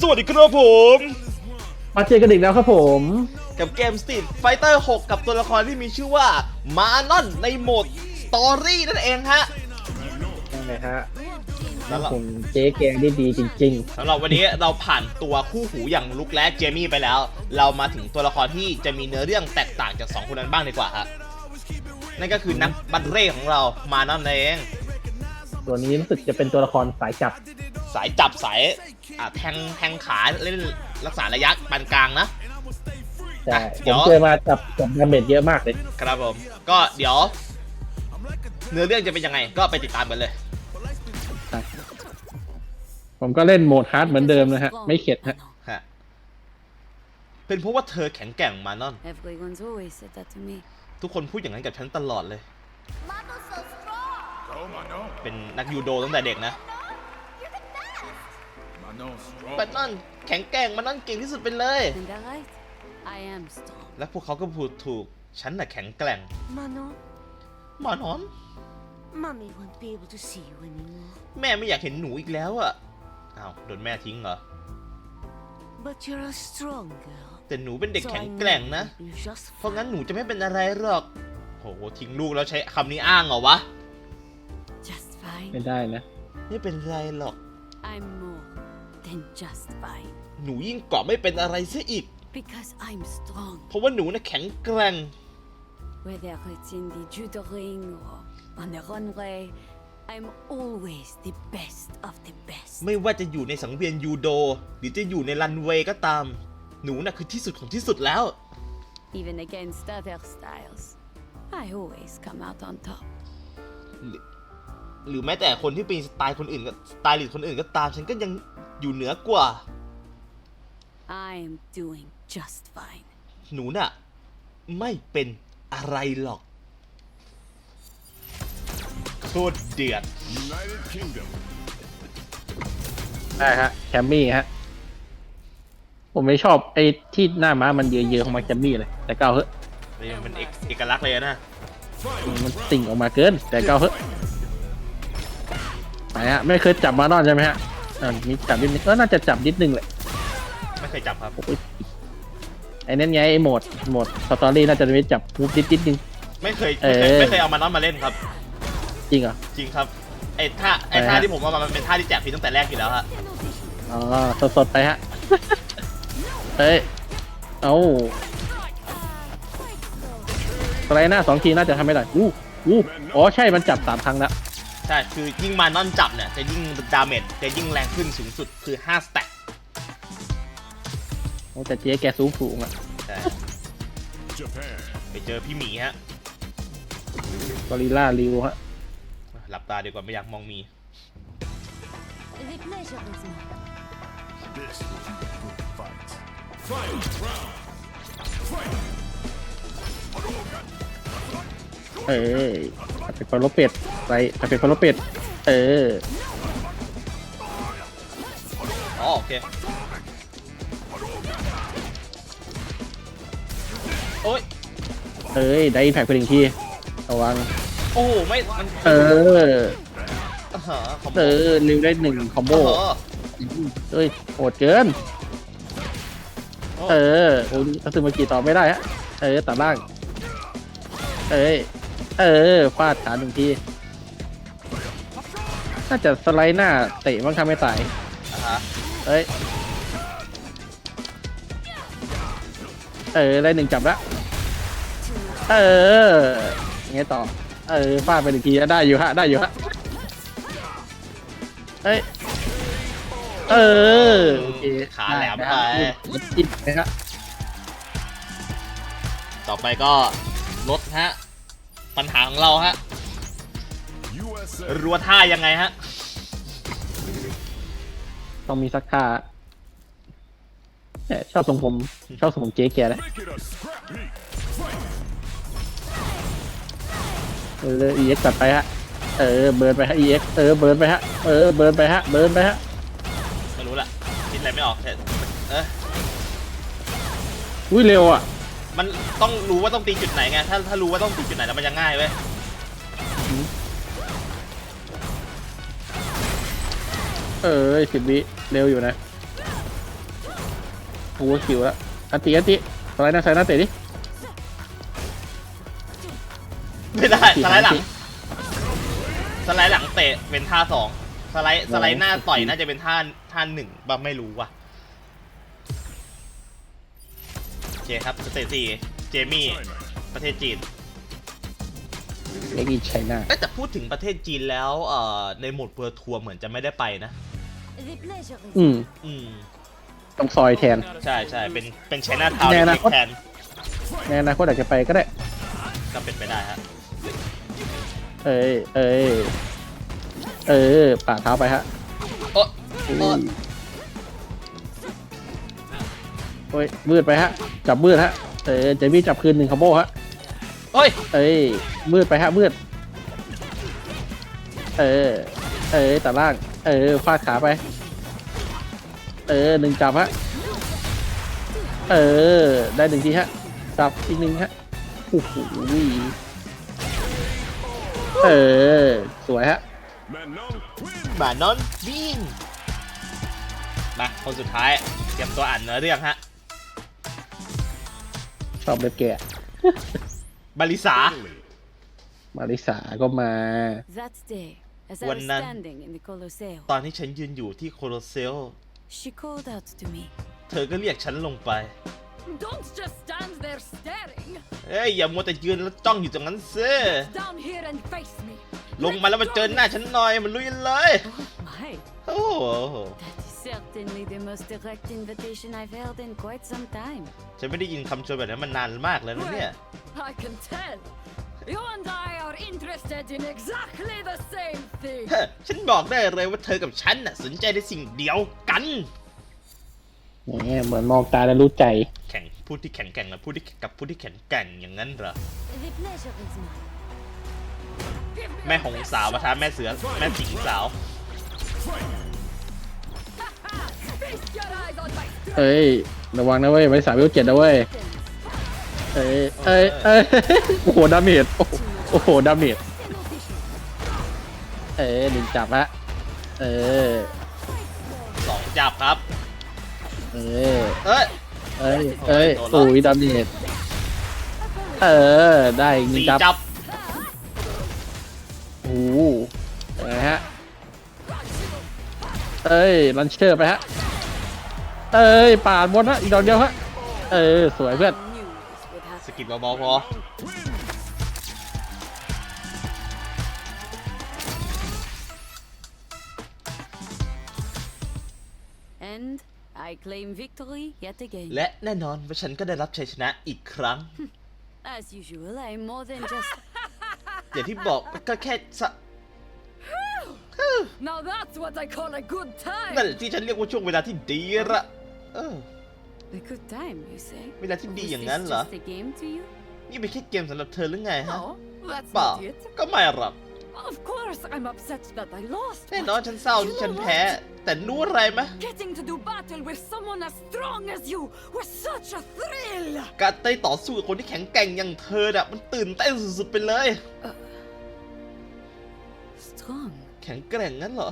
สวัสดีครับผม มาเจอกันอีกแล้วครับผม กับเกม Street Fighter 6 กับตัวละครที่มีชื่อว่า มานอนในโหมดสตอรี่นั่นเองฮะ ยังไงฮะแล้วเราผมเจ๊แกงได้ดีจริง สำหรับวันนี้เราผ่านตัวคู่หูอย่างลุกและเจมี่ไปแล้ว เรามาถึงตัวละครที่จะมีเนื้อเรื่องแตกต่างจากสองคนนั้นบ้างดีกว่าฮะนั่นก็คือนักบัตเร่ของเรามานอนเอง ๆ ตัวนี้รู้สึกจะเป็นตัวละครสายจับ สายจับสายอ่าแทงแทงขาเล่นรักษาระยะปานกลางนะใช่เดี๋ผยวมเจอมาจับจับดาเมจเยอะมากเลยครับผม ก็เดี๋ยว เนื้อเรื่องจะเป็นยังไง ก็ไปติดตามกันเลยผมก็เล่นโหมดฮาร์ดเหมือนเดิมนะฮะ ไม่เข็ดฮะฮะเป็นเพราะว่าเธอแข็งแกร่งมานอน Everyone's always said that to me. ทุกคนพูดอย่างนั้นกับฉันตลอดเลย เป็นนักยูโดตั้งแต่เด็กนะ มานอนแข็งแกร่งมานอนเก่งที่สุดไปเลย And that right? I am strong. และพวกเขาก็พูดถูก ฉันน่ะแข็งแกร่ง Manon, มานอน Mommy won't be able to see you anymore. แม่ไม่อยากเห็นหนูอีกแล้วอะอ้าวโดนแม่ทิ้งเหรอ But you're a strong girl. แต่หนูเป็นเด็ก so แข็ I ง know แกร่งนะ you'll be just เพราะงั้น fine. หนูจะไม่เป็นอะไรหรอก โหทิ้งลูกแล้วใช้คำนี้อ้างเหรอวะ Just fine. ไม่ได้นะ ไม่เป็นไรหรอก I'm more than just fine. หนูยิ่งเกาะไม่เป็นอะไรซะอีก Because I'm strong. เพราะว่าหนูน่ะแข็งแกร่ง Whether it's in the judo ring or on the runway, I'm always the best of the best. ไม่ว่าจะอยู่ในสังเวียนยูโด หรือจะอยู่ในรันเวย์ก็ตาม หนูน่ะคือที่สุดของที่สุดแล้ว Even against other styles, I always come out on top. หรือแม้แต่คนที่เป็นสไตล์คนอื่นก็สไตล์ลิสต์คนอื่นก็ตาม ฉันก็ยัง อยู่เหนือกว่า I'm doing just fine. หนูน่ะ ไม่เป็นอะไรหรอกโคตรเดือด United Kingdom. ได้ฮะแคมมี่ฮะ ผมไม่ชอบไอ้ที่หน้าม้ามันเยอะๆของมันแคมมี่เลย แต่ก็เอาเถอะนี่มันเอกเอกลักษณ์เลยนะ มันติ่งออกมาเกิน แต่ก็เอาเถอะไหนฮะ ไม่เคยจับมานอนใช่ไหมฮะ อ่ามีจับนิดนึงก็น่าจะจับนิดนึงแหละไม่เคยจับครับ โอ้ยไอ้นั่นไงไอ้โหมดโหมดสตอรี่น่าจะไม่จับปุ๊บนิดนิดนึง ไม่เคยเอไม่อเคยไม่เคยเอามานอนมาเล่นครับ จริงเหรอ จริงครับไอ้ท่าไอ้อะไรฮะ ท่าที่ผมเอามามันเป็นท่าที่แจกฟรีตั้งแต่แรกอยู่แล้วฮะอ๋อสดสดๆไปฮะ เฮ้ย เอาสไลด์หน้าสองทีน่าจะทำไม่ได้อู้อู้อ๋อ ใช่ มันจับสามครั้งแล้วใช่คือยิ่งมานอนจับเนี่ยจะยิ่งดาเมจจะยิ่งแรงขึ้นสูงสุดคือ5สแต็กโอ้แต่เจ๊แกสูงสูงๆอะใช่ Japan. ไปเจอพี่หมีฮะกอริลล่าริวฮะ หลับตาดีกว่าไม่อยากมองมี The pleasure is mine. This will be a good fight. Fight round. Fight. เอ้ยเป็นฟอลโลเป็ดไปเป็นฟอลโลเป็ด เออ อ๋อโอเคโอ้ยเอ้ย ได้แพ็กไปหนึ่งทีระวัง โอ้โหไม่มันเออ อ่าฮะคอมโบเออริวได้หนึ่งคอมโบโอ้โหเอ้ยโหดเกิน โอ้เออโอ้ยอัตสึมากี่ต่อไม่ได้ฮะ เออ ตัดล่าง เอ้ย เออฟาดขาหนึ่งที น่าจะสไลด์หน้าเตะมั้งทำไม่ตายอ่าฮะเอ้ย เออได้หนึ่งจับละ เออยังไงต่อ เออฟาดไปหนึ่งทีได้อยู่ฮะ ได้อยู่ฮะ เอ้ย เออโอเคขาแหลมไป จิบนะฮะต่อไปก็ลดฮะ ปัญหาของเราฮะ USA. รัวท่ายังไงฮะ ต้องมีสักท่าแหมชอบทรงผม ชอบทรงผมเจ๊แกนะ Make it a scrap heap. เออเอ็กจัดไปฮะ เออ เบิร์นไปฮะเอ็กเออ เบิร์นไปฮะ เออ เบิร์นไปฮะ เบิร์นไปฮะ ไม่รู้ละคิดอะไรไม่ออกแต่เอออุ้ยเร็วอะ มันต้องรู้ว่าต้องตีจุดไหนไง ถ้าถ้ารู้ว่าต้องตีจุดไหนแล้วมันจะง่ายเว้ยเออสิบวิเร็วอยู่นะโอเวอร์คิวแล้วอันติอันติสไลด์หน้าสไลด์หน้าเตะดิไม่ได้กี่สไลด์หลังครั้งสไลด์หลังเตะเป็นท่าสองสไลด์สไลด์หน้าต่อยน่าจะเป็นท่าท่าหนึ่งบ้าไม่รู้ว่ะ เคครับ สเตจสี่เจมี่ ประเทศจีนเอ็กซ์ไชน่าเอ้ยแต่พูดถึงประเทศจีนแล้วเอ่อในโหมดเวิร์ทัวร์เหมือนจะไม่ได้ไปนะ The pleasure is อืม อืมต้องซอยแทน ใช่ใช่เป็นเป็นไชน่าทาวน์ในอนาเล็กคตๆแทนในอนาคตอาจจะไปก็ได้ ก็เป็นไปได้ฮะเอ้ยเอ้ยเออป่าเท้าไปฮะ โอ๊ะอุ้โอ๊ะ โอ้ยมืดไปฮะ จับมืดฮะ เออเจมี่จับคืนหนึ่งคอมโบฮะเฮ้ย เอ้ยมืดไปฮะมืด เออ เออตัดล่าง เออฟาดขาไป เออหนึ่งจับฮะ เออ ได้หนึ่งทีฮะ จับอีกหนึ่งฮะโอ้โหเออ สวยฮะ Manon win. หมานอนบินมาคนสุดท้าย เตรียมตัวอ่านเนื้อเรื่องฮะช อบเล็บแกะบาริสา Italy. มาริสาก็มา that day, as I was วันนั้น standing in the Colosseum, ตอนที่ฉันยืนอยู่ที่โคโลเซล she called out to me. เธอก็เรียกฉันลงไป Don't just stand there staring. เอ้ย อย่ามัวแต่ยืนแล้วจ้องอยู่ตรงนั้นเซ่ Down here and face me. ลงมาแล้วมาเจอหน้าฉันหน่อยมันลุยกันเลย My, โอ้โห that is certainly the most direct invitation I've held in quite some time. ฉันไม่ได้ยินคำชวนแบบนั้นมานานมากแล้วนะเนี่ย I can tell. You and I are interested in exactly the same thing. เฮ้ยฉันบอกได้เลยว่าเธอกับฉันน่ะสนใจในสิ่งเดียวกัน เนี่ยเหมือนมองตาแล้วรู้ใจ แข่งผู้ที่แข็งแกร่งและผู้ที่กับผู้ที่แข็งแกร่งอย่างนั้นเหรอ The pleasure is mine. แม่หงสาวประทะแม่เสือแม่สิงสาว เอ้ย ระวังนะเว้ยไว้สามวิวเจ็ดนะเว้ยเอ้ยเอ้ยเอ้ยโอ้โหดาเมจโอ้โหโอ้โหดาเมจเอ้ยหนึ่งจับฮะเออสองจับครับ เออเอ้ย เอ้ยเอ้ยโดนแล้วโอ้ยดาเมจเออ ได้อีกหนึ่สี่งจับจับโอ้โหอะไรฮะเอ้ยลันเชอร์ไปฮะ เอ้ยปาดบนฮะอีกดอกเดียวฮะเออสวยเพื่อน I knew this would ส happen. กิดเบาๆพอ And I claim victory yet again. และแน่นอนว่าฉันก็ได้รับชัยชนะอีกครั้ง As usual, I'm more than just. อย่างที่บอกก็แค่สะ now that's what I call a good นั่น time. แหละที่ฉันเรียกว่าช่วงเวลาที่ดีละ เออ A good time, you say? เวลาที่ดี Was อย่าง this นั้นเหรอ just a game to you? นี่เป็นแค่เกมสำหรับเธอหรือไงฮะ No, that's เปล่า not it. ก็ไม่หรอก Of course, I'm upset that I lost. แน่ but นอนฉันเศร้าที่ฉันแพ้ แต่รู้อะไรไหม Getting to do battle with someone as strong as you was such a thrill. การได้ต่อสู้กับคนที่แข็งแกร่งอย่างเธอน่ะมันตื่นเต้นสุดๆไปเลย Strong. แข็งแกร่งงั้นเหรอ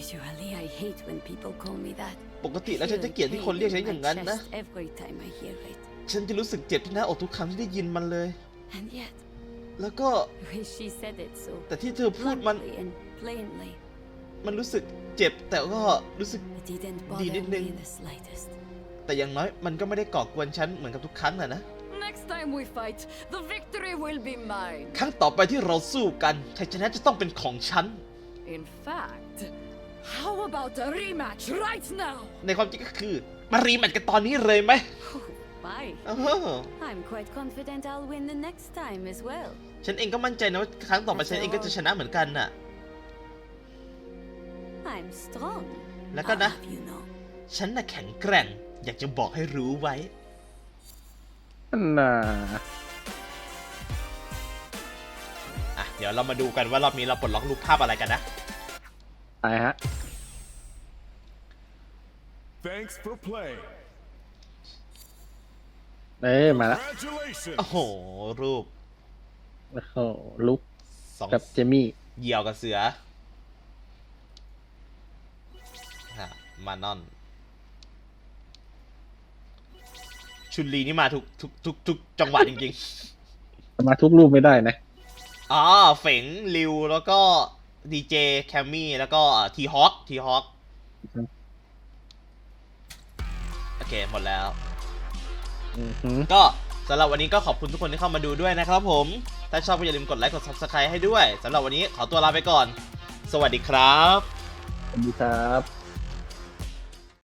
Usually, I hate when people call me that. ปกติแล้วฉันจะเกลียดที่คนเรียกฉันอย่างนั้นนะ Chest every time I hear it. ฉันจะรู้สึกเจ็บที่หน้าอกทุกครั้งที่ได้ยินมันเลย And yet, แล้วก็ the way she said it so แต่ที่เธอพูดมัน bluntly and plainly, มันรู้สึกเจ็บแต่ก็รู้สึก it didn't Di bother din me din. in the slightest. แต่อย่างน้อยมันก็ไม่ได้ก่อกวนฉันเหมือนกับทุกครั้งอะนะ Next time we fight, the victory will be mine. ครั้งต่อไปที่เราสู้กันชัยชนะจะต้องเป็นของฉัน In fact, how about a rematch right now? ในความจริงก็คือมารีแมตช์กันตอนนี้เลยไหม Bye. เออ I'm quite confident I'll win the next time as well. ฉันเองก็มั่นใจนะว่าครั้งต่อไปฉันเองก็จะชนะเหมือนกันน่ะ I'm strong. แล้วก็นะ I'll have you know. ฉันน่ะแข็งแกร่ง อยากจะบอกให้รู้ไว้ น่าอะ เดี๋ยวเรามาดูกันว่ารอบนี้เราปลดล็อกรูปภาพอะไรกันนะ ไปฮะ Thanks for playing. เอ้ยมาแล้ว Congratulations. โอ้โห รูปโอ้โหลุกสองกับเจมี่ เหยี่ยวกับเสือฮะมานอน ชุนลีนี่มาทุกทุกทุกทุกจังหวะจริงมาทุกรูปไม่ได้นะๆอ๋อเฝงริวแล้วก็ ดีเจแคมมี่แล้วก็ทีฮอคทีฮอคโอเค หมดแล้วอือหือก็สำหรับวันนี้ก็ขอบคุณทุกคนที่เข้ามาดูด้วยนะครับผม ถ้าชอบก็อย่าลืมกดไลค์กด Subscribe ให้ด้วยสำหรับวันนี้ขอตัวลาไปก่อน สวัสดีครับ สวัสดีครับ